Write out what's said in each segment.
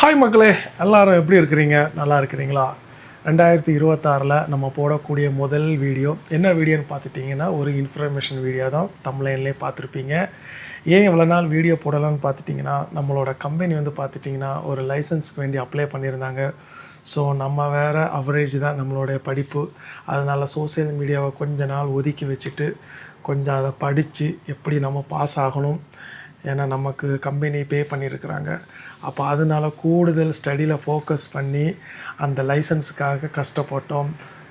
Hi மக்களே எல்லோரும் எப்படி இருக்கிறீங்க? நல்லா இருக்கிறீங்களா? ரெண்டாயிரத்தி இருபத்தாறில் நம்ம போடக்கூடிய முதல் வீடியோ. என்ன வீடியோன்னு பார்த்துட்டிங்கன்னா ஒரு இன்ஃபர்மேஷன் வீடியோ தான். தமிழ்லேயே பார்த்துருப்பீங்க. ஏன் இவ்வளோ நாள் வீடியோ போடலான்னு பார்த்துட்டிங்கன்னா நம்மளோட கம்பெனி வந்து பார்த்துட்டிங்கன்னா ஒரு லைசன்ஸ்க்கு வேண்டி அப்ளை பண்ணியிருந்தாங்க. ஸோ நம்ம வேறு அவரேஜ் தான் நம்மளுடைய படிப்பு. அதனால் சோஷியல் மீடியாவை கொஞ்ச நாள் ஒதுக்கி வச்சுட்டு கொஞ்சம் அதை படித்து எப்படி நம்ம பாஸ் ஆகணும்? ஏன்னா நமக்கு கம்பெனி பே பண்ணியிருக்கிறாங்க அப்போ அதனால கூடுதல் ஸ்டடியில் ஃபோக்கஸ் பண்ணி அந்த லைசன்ஸுக்காக கஷ்டப்பட்டோம்.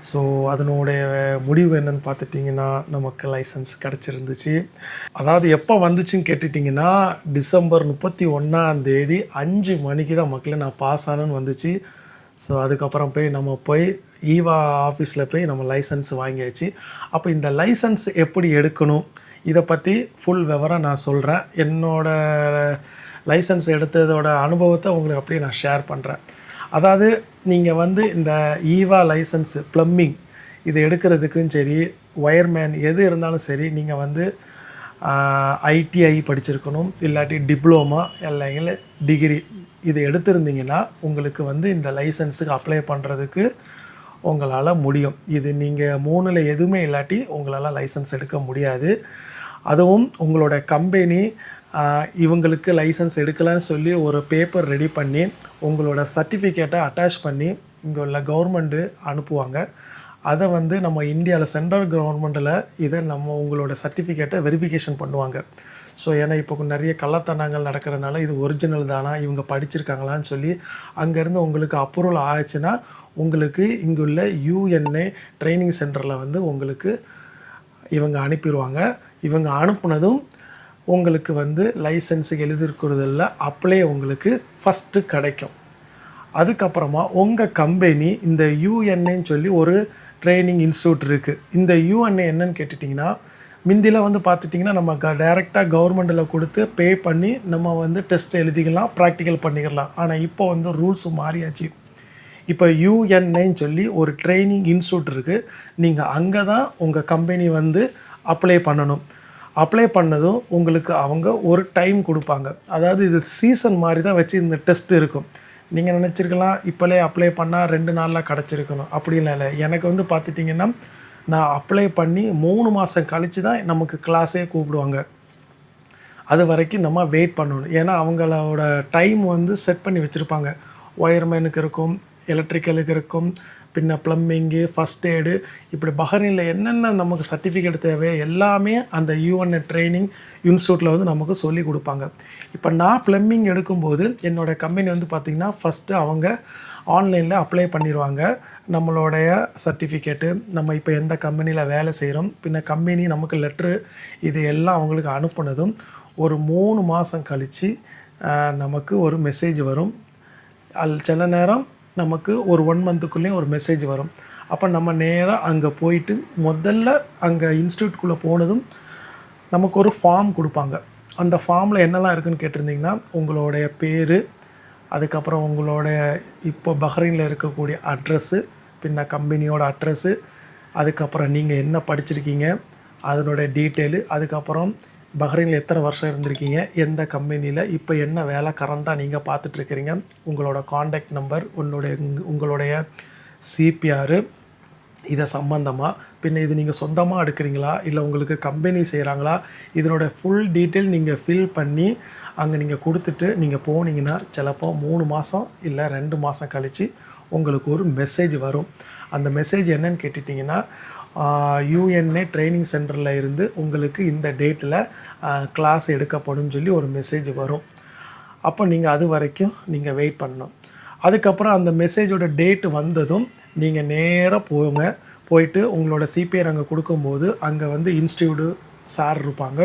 ஸோ அதனுடைய முடிவு என்னன்னு பார்த்துட்டிங்கன்னா நமக்கு லைசன்ஸ் கிடச்சிருந்துச்சு. அதாவது எப்போ வந்துச்சுன்னு கேட்டுட்டிங்கன்னா டிசம்பர் முப்பத்தி ஒன்றாம் தேதி அஞ்சு மணிக்கு தான் மக்களை நான் பாஸ் ஆனேன்னு வந்துச்சு. ஸோ அதுக்கப்புறம் போய் நம்ம போய் ஈவா ஆஃபீஸில் போய் நம்ம லைசன்ஸ் வாங்கியாச்சு. அப்போ இந்த லைசன்ஸ் எப்படி எடுக்கணும்? இதை பற்றி ஃபுல் விவரம் நான் சொல்கிறேன் என்னோட லைசன்ஸ் எடுத்ததோட அனுபவத்தை உங்களுக்கு அப்படியே நான் ஷேர் பண்ணுறேன் அதாவது நீங்கள் வந்து இந்த ஈவா லைசன்ஸு ப்ளம்பிங் இது எடுக்கிறதுக்கும் சரி ஒயர்மேன் எது இருந்தாலும் சரி நீங்கள் வந்து ஐடிஐ படிச்சிருக்கணும் இல்லாட்டி டிப்ளோமா இல்லைங்கள டிகிரி இது எடுத்திருந்தீங்கன்னா உங்களுக்கு வந்து இந்த லைசன்ஸுக்கு அப்ளை பண்ணுறதுக்கு உங்களால் முடியும். இது நீங்கள் மூணில் எதுவுமே இல்லாட்டி உங்களால் லைசன்ஸ் எடுக்க முடியாது. அதுவும் உங்களோட கம்பெனி இவங்களுக்கு லைசன்ஸ் எடுக்கலாம்னு சொல்லி ஒரு பேப்பர் ரெடி பண்ணி உங்களோட சர்டிஃபிகேட்டை அட்டாச் பண்ணி இங்கே உள்ள கவர்மெண்ட்டு அனுப்புவாங்க. அதை வந்து நம்ம இந்தியாவில் சென்ட்ரல் கவர்மெண்ட்டில் இதை நம்ம உங்களோட சர்டிஃபிகேட்டை வெரிஃபிகேஷன் பண்ணுவாங்க. ஸோ ஏன்னா இப்போ நிறைய கள்ளத்தனங்கள் நடக்கிறதுனால இது ஒரிஜினல் தானா இவங்க படிச்சிருக்காங்களான்னு சொல்லி அங்கேருந்து உங்களுக்கு அப்ரூவல் ஆச்சுன்னா உங்களுக்கு இங்குள்ள யூஎன்ஏ ட்ரைனிங் சென்டரில் வந்து உங்களுக்கு இவங்க அனுப்பிடுவாங்க. இவங்க அனுப்புனதும் உங்களுக்கு வந்து லைசன்ஸு எழுதிருக்கிறதில் அப்ளை உங்களுக்கு ஃபஸ்ட்டு கிடைக்கும். அதுக்கப்புறமா உங்கள் கம்பெனி இந்த யூஎன்ஏன்னு சொல்லி ஒரு ட்ரைனிங் இன்ஸ்டியூட் இருக்குது இந்த யூஎன்ஏ என்னன்னு கேட்டுட்டிங்கன்னா முந்திலாம் வந்து பார்த்துட்டிங்கன்னா நம்ம க டைரெக்டாக கவர்மெண்ட்டில் கொடுத்து பே பண்ணி நம்ம வந்து டெஸ்ட் எழுதிக்கலாம் ப்ராக்டிக்கல் பண்ணிக்கலாம். ஆனால் இப்போ வந்து ரூல்ஸ் மாறியாச்சு. இப்போ யூஎன்ஏன்னு சொல்லி ஒரு ட்ரைனிங் இன்ஸ்டியூட் இருக்குது நீங்கள் அங்கே தான் உங்கள் கம்பெனி வந்து அப்ளை பண்ணணும். அப்ளை பண்ணதும் உங்களுக்கு அவங்க ஒரு டைம் கொடுப்பாங்க. அதாவது இது சீசன் மாதிரி தான் வச்சு இந்த டெஸ்ட் இருக்கும். நீங்கள் நினச்சிருக்கலாம் இப்போலே அப்ளை பண்ணால் ரெண்டு நாளில் கிடச்சிருக்கணும். அப்படிலாம் இல்லை எனக்கு வந்து பார்த்துட்டிங்கன்னா நான் அப்ளை பண்ணி மூணு மாதம் கழித்து தான் நமக்கு கிளாஸே கூப்பிடுவாங்க. அது வரைக்கும் நம்ம வெயிட் பண்ணணும். ஏன்னா அவங்களோட டைம் வந்து செட் பண்ணி வச்சுருப்பாங்க. ஒயர்மேனுக்கு இருக்கும் எலக்ட்ரிக்கலுக்கு இருக்கும் பின்ன ப்ளம்பிங்கு ஃபஸ்ட் எய்டு இப்படி பஹ்ரைனில் என்னென்ன நமக்கு சர்டிஃபிகேட் தேவை எல்லாமே அந்த யூஎன்ஏ ட்ரைனிங் இன்ஸ்டியூட்டில் வந்து நமக்கு சொல்லி கொடுப்பாங்க. இப்போ நான் ப்ளம்பிங் எடுக்கும்போது என்னோடய கம்பெனி வந்து பார்த்திங்கன்னா ஃபஸ்ட்டு அவங்க ஆன்லைனில் அப்ளை பண்ணிடுவாங்க நம்மளுடைய சர்டிஃபிகேட்டு நம்ம இப்போ எந்த கம்பெனியில் வேலை செய்கிறோம் பின்ன கம்பெனி நமக்கு லெட்ரு இது எல்லாம் அவங்களுக்கு அனுப்புனதும் ஒரு மூணு மாதம் கழித்து நமக்கு ஒரு மெசேஜ் வரும். அல் சில நேரம் நமக்கு ஒரு ஒன் மந்த்துக்குள்ளேயும் ஒரு மெசேஜ் வரும். அப்போ நம்ம நேராக அங்கே போயிட்டு முதல்ல அங்கே இன்ஸ்டியூட்குள்ளே போனதும் நமக்கு ஒரு ஃபார்ம் கொடுப்பாங்க. அந்த ஃபார்மில் என்னெல்லாம் இருக்குன்னு கேட்டிருந்தீங்கன்னா உங்களுடைய பேர் அதுக்கப்புறம் உங்களோட இப்போ பஹ்ரைனில் இருக்கக்கூடிய அட்ரஸ்ஸு பின்ன கம்பெனியோட அட்ரஸ்ஸு அதுக்கப்புறம் நீங்கள் என்ன படிச்சிருக்கீங்க அதனுடைய டீட்டெயிலு அதுக்கப்புறம் பஹ்ரைனில் எத்தனை வருஷம் இருந்திருக்கீங்க? எந்த கம்பெனியில்? இப்போ என்ன வேலை கரண்ட்டாக நீங்கள் பார்த்துட்ருக்கிறீங்க உங்களோட காண்டாக்ட் நம்பர் உங்களுடைய உங்களுடைய சிபிஆர் இதை சம்மந்தமாக பின்ன இது நீங்கள் சொந்தமாக எடுக்கிறீங்களா? இல்லை உங்களுக்கு கம்பெனி செய்கிறாங்களா இதனோட ஃபுல் டீட்டெயில் நீங்கள் ஃபில் பண்ணி அங்கே நீங்கள் கொடுத்துட்டு நீங்கள் போனீங்கன்னா சிலப்போ மூணு மாதம் இல்லை ரெண்டு மாதம் கழித்து உங்களுக்கு ஒரு மெசேஜ் வரும். அந்த மெசேஜ் என்னன்னு கேட்டுட்டிங்கன்னா யூஎன்ஏ ட்ரைனிங் சென்டரில் இருந்து உங்களுக்கு இந்த டேட்டில் கிளாஸ் எடுக்கப்படும் சொல்லி ஒரு மெசேஜ் வரும். அப்போ நீங்கள் அது வரைக்கும் நீங்கள் வெயிட் பண்ணணும். அதுக்கப்புறம் அந்த மெசேஜோட டேட் வந்ததும் நீங்கள் நேராக போங்க. போயிட்டு உங்களோட சிபிஆர் அங்கே கொடுக்கும்போது அங்கே வந்து இன்ஸ்டியூட்டு சார் இருப்பாங்க.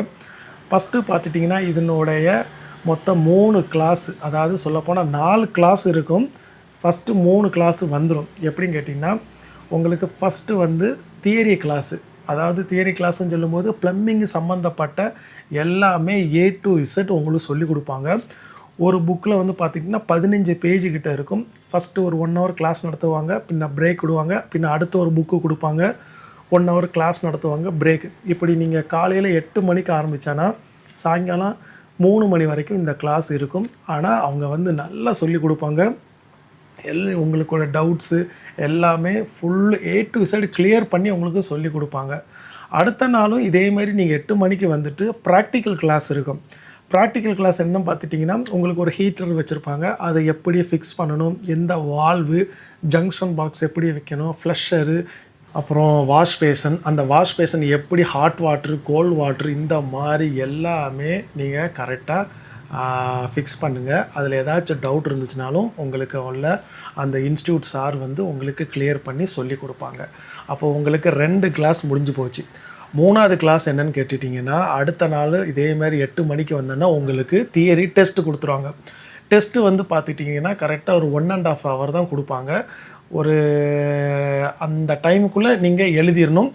ஃபஸ்ட்டு பார்த்துட்டிங்கன்னா இதனுடைய மொத்தம் மூணு கிளாஸ் அதாவது சொல்லப்போனால் நாலு கிளாஸ் இருக்கும். ஃபஸ்ட்டு மூணு கிளாஸ் வந்துடும் எப்படின்னு கேட்டிங்கன்னா உங்களுக்கு ஃபஸ்ட்டு வந்து தியரி கிளாஸு அதாவது தியரி கிளாஸ்ன்னு சொல்லும்போது ப்ளம்பிங் சம்மந்தப்பட்ட எல்லாமே ஏ டு இசட் உங்களுக்கு சொல்லி கொடுப்பாங்க. ஒரு புக்கில் வந்து பார்த்திங்கன்னா பதினஞ்சு பேஜு கிட்ட இருக்கும். ஃபஸ்ட்டு ஒரு ஒன் ஹவர் கிளாஸ் நடத்துவாங்க பின்ன பிரேக் விடுவாங்க பின்ன அடுத்த ஒரு புக்கு கொடுப்பாங்க. ஒன் ஹவர் கிளாஸ் நடத்துவாங்க பிரேக் இப்படி நீங்கள் காலையில் எட்டு மணிக்கு ஆரம்பித்தானா சாயங்காலம் மூணு மணி வரைக்கும் இந்த கிளாஸ் இருக்கும். ஆனால் அவங்க வந்து நல்லா சொல்லி கொடுப்பாங்க. எல் உங்களுக்குள்ள டவுட்ஸு எல்லாமே full A to Z clear பண்ணி உங்களுக்கு சொல்லி கொடுப்பாங்க. அடுத்த நாளும் இதே மாதிரி நீங்கள் எட்டு மணிக்கு வந்துட்டு ப்ராக்டிக்கல் கிளாஸ் இருக்கும். ப்ராக்டிக்கல் கிளாஸ் என்ன பார்த்துட்டிங்கன்னா உங்களுக்கு ஒரு ஹீட்டர் வச்சுருப்பாங்க. அதை எப்படி ஃபிக்ஸ் பண்ணணும். எந்த வால்வு ஜங்ஷன் பாக்ஸ் எப்படி வைக்கணும்? ஃப்ளஷரு அப்புறம் வாஷ் பேஷன் அந்த வாஷ் பேஷன் எப்படி ஹாட் வாட்ரு கோல்ட் வாட்ரு இந்த மாதிரி எல்லாமே நீங்கள் கரெக்டாக ஃபிக்ஸ் பண்ணுங்கள் அதில் ஏதாச்சும் டவுட் இருந்துச்சுனாலும் உங்களுக்கு உள்ள அந்த இன்ஸ்டியூட் சார் வந்து உங்களுக்கு கிளியர் பண்ணி சொல்லி கொடுப்பாங்க. அப்போ உங்களுக்கு ரெண்டு கிளாஸ் முடிஞ்சு போச்சு. மூணாவது கிளாஸ் என்னன்னு கேட்டுட்டிங்கன்னா அடுத்த நாள் இதேமாரி எட்டு மணிக்கு வந்தோன்னா உங்களுக்கு தியரி டெஸ்ட் கொடுத்துருவாங்க. டெஸ்ட்டு வந்து பார்த்துட்டிங்கன்னா கரெக்டாக ஒரு ஒன் அண்ட் ஆஃப் ஹவர் தான் கொடுப்பாங்க. ஒரு அந்த டைமுக்குள்ளே நீங்கள் எழுதிடணும்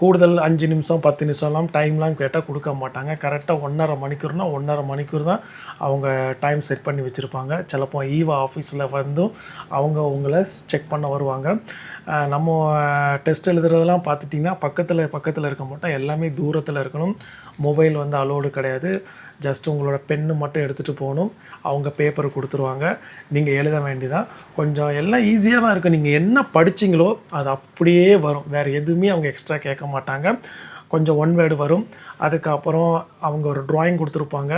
கூடுதல் அஞ்சு நிமிஷம் பத்து நிமிஷம்லாம் டைம்லாம் கேட்டால் கொடுக்க மாட்டாங்க. கரெக்டாக ஒன்றரை மணிக்கூர்னால் ஒன்றரை மணிக்கூர் தான் அவங்க டைம் செட் பண்ணி வச்சுருப்பாங்க. சிலப்போ ஈவா ஆஃபீஸில் வந்தும் அவங்க உங்களை செக் பண்ண வருவாங்க. நம்ம டெஸ்ட் எழுதுறதெல்லாம் பார்த்துட்டிங்கன்னா பக்கத்தில் பக்கத்தில் இருக்க மாட்டோம் எல்லாமே தூரத்தில் இருக்கணும். மொபைல் வந்து அலோடு கிடையாது. ஜஸ்ட் உங்களோட பென்னு மட்டும் எடுத்துகிட்டு போகணும். அவங்க பேப்பர் கொடுத்துருவாங்க. நீங்கள் எழுத வேண்டியதான் கொஞ்சம் எல்லாம் ஈஸியாக தான் இருக்கும் நீங்கள் என்ன படிச்சீங்களோ அது அப்படியே வரும். வேறு எதுவுமே அவங்க எக்ஸ்ட்ரா கேட்க மாட்டாங்க. கொஞ்சம் ஒன் வேர்டு வரும். அதுக்கப்புறம் அவங்க ஒரு ட்ராயிங் கொடுத்துருப்பாங்க.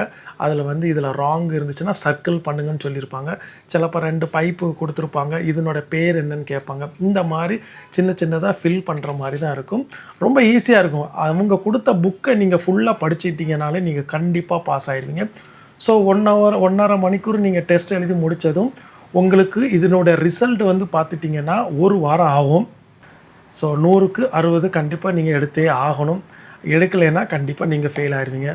அதில் வந்து இதில் ராங் இருந்துச்சுன்னா சர்க்கிள் பண்ணுங்கன்னு சொல்லியிருப்பாங்க. சிலப்போ ரெண்டு பைப்பு கொடுத்துருப்பாங்க. இதனோட பேர் என்னன்னு கேட்பாங்க. இந்த மாதிரி சின்ன சின்னதாக ஃபில் பண்ணுற மாதிரி தான் இருக்கும். ரொம்ப ஈஸியாக இருக்கும். அவங்க கொடுத்த புக்கை நீங்கள் ஃபுல்லாக படிச்சிட்டிங்கனாலே நீங்கள் கண்டிப்பாக பாஸ் ஆயிடுவீங்க ஸோ ஒன் ஹவர் ஒன்றரை மணிக்கூர் நீங்கள் டெஸ்ட் எழுதி முடித்ததும் உங்களுக்கு இதனோட ரிசல்ட் வந்து பார்த்துட்டிங்கன்னா ஒரு வாரம் ஆகும். ஸோ நூறுக்கு அறுபது கண்டிப்பாக நீங்கள் எடுத்தே ஆகணும். எடுக்கலைன்னா கண்டிப்பாக நீங்கள் ஃபெயில் ஆயிடுவீங்க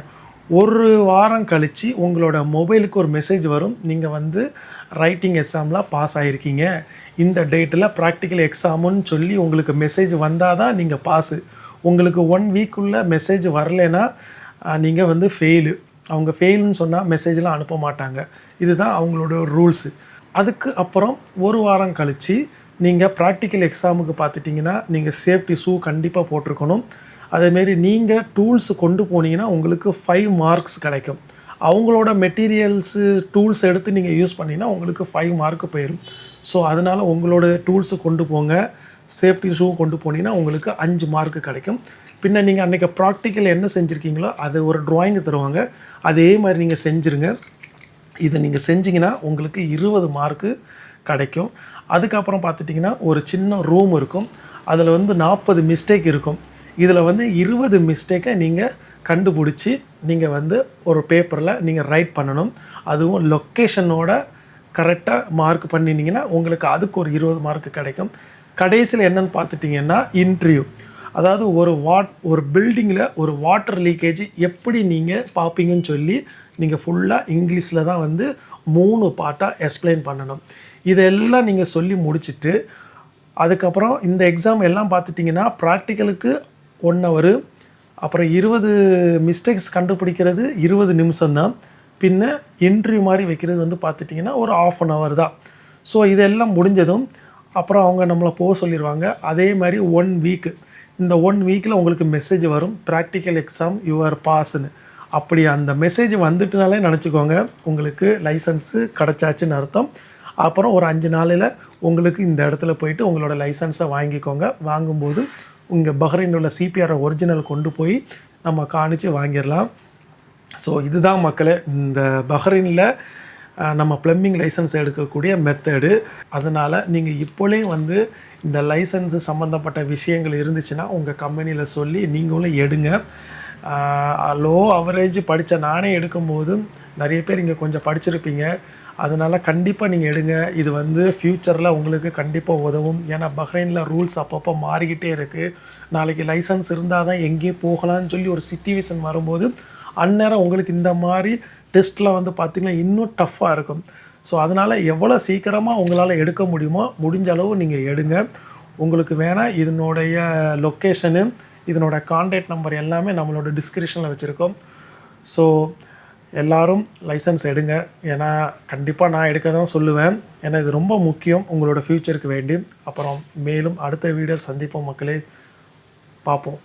ஒரு வாரம் கழித்து உங்களோட மொபைலுக்கு ஒரு மெசேஜ் வரும். நீங்கள் வந்து ரைட்டிங் எக்ஸாமில் பாஸ் ஆகிருக்கீங்க இந்த டேட்டில் ப்ராக்டிக்கல் எக்ஸாமுன்னு சொல்லி உங்களுக்கு மெசேஜ் வந்தால் தான் நீங்கள் பாஸு உங்களுக்கு ஒன் வீக்குள்ளே மெசேஜ் வரலைன்னா நீங்கள் வந்து ஃபெயிலு அவங்க ஃபெயிலுன்னு சொன்னால் மெசேஜ்லாம் அனுப்ப மாட்டாங்க. இதுதான் அவங்களோட ரூல்ஸு அதுக்கு அப்புறம் ஒரு வாரம் கழித்து நீங்கள் ப்ராக்டிக்கல் எக்ஸாமுக்கு பார்த்துட்டிங்கன்னா நீங்கள் சேஃப்டி ஷூ கண்டிப்பாக போட்டிருக்கணும். அதேமாரி நீங்கள் டூல்ஸ் கொண்டு போனீங்கன்னா உங்களுக்கு ஃபைவ் மார்க்ஸ் கிடைக்கும். அவங்களோட மெட்டீரியல்ஸு டூல்ஸ் எடுத்து நீங்கள் யூஸ் பண்ணிங்கன்னா உங்களுக்கு ஃபைவ் மார்க் போயிடும் ஸோ அதனால் உங்களோட டூல்ஸு கொண்டு போங்க. சேஃப்டி ஷூ கொண்டு போனீங்கன்னா உங்களுக்கு அஞ்சு மார்க் கிடைக்கும். பின்ன நீங்கள் அன்றைக்கி ப்ராக்டிக்கல் என்ன செஞ்சுருக்கீங்களோ அது ஒரு ட்ராயிங்கு தருவாங்க. அதே மாதிரி நீங்கள் செஞ்சுருங்க. இதை நீங்கள் செஞ்சிங்கன்னா உங்களுக்கு இருபது மார்க்கு கிடைக்கும். அதுக்கப்புறம் பார்த்துட்டிங்கன்னா ஒரு சின்ன ரூம் இருக்கும். அதில் வந்து நாற்பது மிஸ்டேக் இருக்கும். இதில் வந்து இருபது மிஸ்டேக்கை நீங்கள் கண்டுபிடிச்சி நீங்கள் வந்து ஒரு பேப்பரில் நீங்கள் ரைட் பண்ணணும். அதுவும் லொக்கேஷனோட கரெக்டாக மார்க் பண்ணினீங்கன்னா உங்களுக்கு அதுக்கு ஒரு இருபது மார்க் கிடைக்கும். கடைசியில் என்னென்னு பார்த்துட்டிங்கன்னா இன்டர்வியூ அதாவது ஒரு வாட் ஒரு பில்டிங்கில் ஒரு வாட்டர் லீக்கேஜ் எப்படி நீங்கள் பார்ப்பீங்கன்னு சொல்லி நீங்கள் ஃபுல்லாக இங்கிலீஷில் தான் வந்து மூணு பாட்டாக எக்ஸ்பிளைன் பண்ணணும். இதெல்லாம் நீங்கள் சொல்லி முடிச்சிட்டு அதுக்கப்புறம் இந்த எக்ஸாம் எல்லாம் பார்த்துட்டிங்கன்னா ப்ராக்டிக்கலுக்கு ஒன் ஹவரு அப்புறம் இருபது மிஸ்டேக்ஸ் கண்டுபிடிக்கிறது இருபது நிமிஷம்தான். பின்ன இன்ட்ரிவியூ மாதிரி வைக்கிறது வந்து பார்த்துட்டிங்கன்னா ஒரு ஆஃப் அன் ஹவர் தான். ஸோ இதெல்லாம் முடிஞ்சதும் அப்புறம் அவங்க நம்மளை போக சொல்லிடுவாங்க அதே மாதிரி ஒன் வீக்கு இந்த ஒன் வீக்கில் உங்களுக்கு மெசேஜ் வரும் ப்ராக்டிக்கல் எக்ஸாம் யுவர் பாஸ்ன்னு அப்படி அந்த மெசேஜ் வந்துட்டுனாலே நினச்சிக்கோங்க உங்களுக்கு லைசன்ஸு கிடச்சாச்சுன்னு அர்த்தம். அப்புறம் ஒரு அஞ்சு நாளில் உங்களுக்கு இந்த இடத்துல போயிட்டு உங்களோட லைசன்ஸை வாங்கிக்கோங்க. வாங்கும்போது உங்கள் பஹ்ரைனில் உள்ள சிபிஆரை ஒரிஜினல் கொண்டு போய் நம்ம காணிச்சு வாங்கிடலாம். ஸோ இதுதான் மக்களே இந்த பஹ்ரைனில் நம்ம ப்ளம்பிங் லைசன்ஸ் எடுக்கக்கூடிய மெத்தடு அதனால் நீங்கள் இப்போலே வந்து இந்த லைசன்ஸு சம்மந்தப்பட்ட விஷயங்கள் இருந்துச்சுன்னா உங்கள் கம்பெனியில் சொல்லி நீங்களும் எடுங்க. லோ அவரேஜ் படித்த நானே எடுக்கும்போது நிறைய பேர் இங்கே கொஞ்சம் படிச்சிருப்பீங்க. அதனால் கண்டிப்பாக நீங்கள் எடுங்க. இது வந்து ஃப்யூச்சரில் உங்களுக்கு கண்டிப்பாக உதவும். ஏன்னா பஹ்ரைனில் ரூல்ஸ் அப்பப்போ மாறிக்கிட்டே இருக்குது நாளைக்கு லைசன்ஸ் இருந்தால் தான் எங்கேயும் போகலான்னு சொல்லி ஒரு சுச்சுவேஷன் வரும்போது அந்நேரம் உங்களுக்கு இந்த மாதிரி டெஸ்ட்லாம் வந்து பார்த்திங்கன்னா இன்னும் டஃப்பாக இருக்கும். ஸோ அதனால் எவ்வளோ சீக்கிரமாக உங்களால் எடுக்க முடியுமோ முடிஞ்ச அளவு நீங்கள் எடுங்க. உங்களுக்கு வேணால் இதனுடைய லொக்கேஷனு இதனோட கான்டாக்ட் நம்பர் எல்லாமே நம்மளோட டிஸ்கிரிப்ஷனில் வச்சுருக்கோம். ஸோ எல்லாரும் லைசன்ஸ் எடுங்க. ஏன்னா கண்டிப்பாக நான் எடுக்க தான் சொல்லுவேன். ஏன்னா இது ரொம்ப முக்கியம் உங்களோட ஃப்யூச்சருக்கு வேண்டி. அப்புறம் மேலும் அடுத்த வீடியோ சந்திப்போம் மக்களே. பார்ப்போம்.